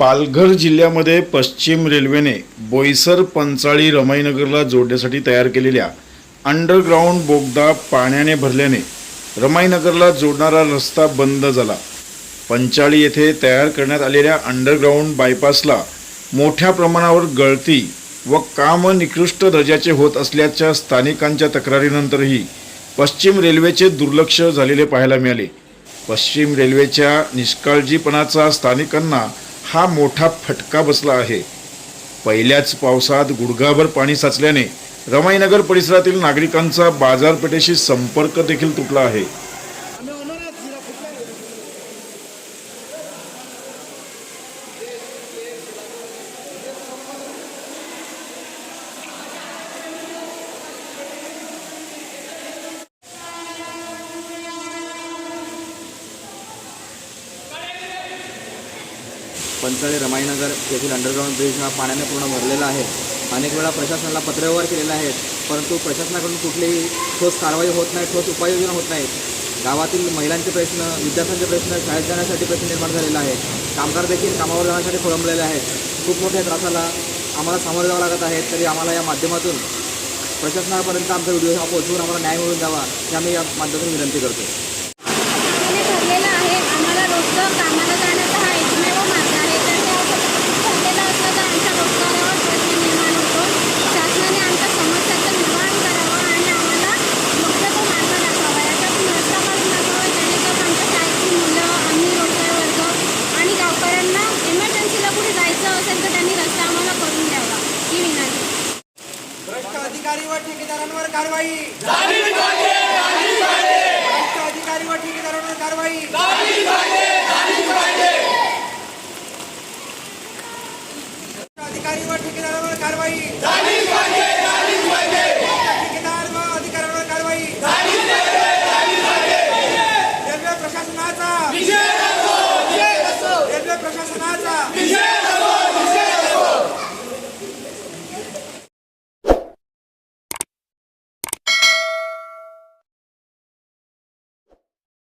पालघर जिल्ह्यामध्ये पश्चिम रेल्वेने बोईसर पंचाळी रमाईनगरला जोडण्यासाठी तयार केलेल्या अंडरग्राऊंड बोगदा पाण्याने भरल्याने रमाईनगरला जोडणारा रस्ता बंद झाला. पंचाळी येथे तयार करण्यात आलेल्या अंडरग्राऊंड बायपासला मोठ्या प्रमाणावर गळती व काम निकृष्ट दर्जाचे होत असल्याच्या स्थानिकांच्या तक्रारीनंतरही पश्चिम रेल्वेचे दुर्लक्ष झालेले पाहायला मिळाले. पश्चिम रेल्वेच्या निष्काळजीपणाचा स्थानिकांना हा मोठा फटका बसला आहे. पहिल्याच पावसात गुडघाभर पाणी साचल्याने रमाईनगर परिसरातील नागरिकांचा बाजारपेठेशी संपर्क देखील तुटला आहे. पंचाळे रमाईनगर येथील अंडरग्राऊंड ब्रिज हा पाण्याने पूर्ण भरलेला आहे. अनेक वेळा प्रशासनाला पत्रव्यवहार केलेला आहेत परंतु प्रशासनाकडून कुठलीही ठोस कारवाई होत नाही ठोस उपाययोजना होत नाहीत. गावातील महिलांचे प्रश्न विद्यार्थ्यांचे प्रश्न शाळेत जाण्यासाठी प्रश्न निर्माण झालेला आहे. कामगार देखील कामावर जाण्यासाठी खोळंबलेले आहेत. खूप मोठ्या त्रासाला आम्हाला सामोरं जावं लागत आहे तरी आम्हाला या माध्यमातून प्रशासनापर्यंत आमचा व्हिडिओ हा पोहोचवून आम्हाला न्याय मिळवून द्यावा हे आम्ही या माध्यमातून विनंती करतो. रस्ता असेल तर त्यांनी रस्ता आम्हाला करून द्यावा. ही विनंती. भ्रष्ट अधिकारी व ठेकेदारांवर कारवाई. भ्रष्ट अधिकारी व ठेकेदारांवर कारवाई. अधिकारी व ठेकेदारांवर कारवाई.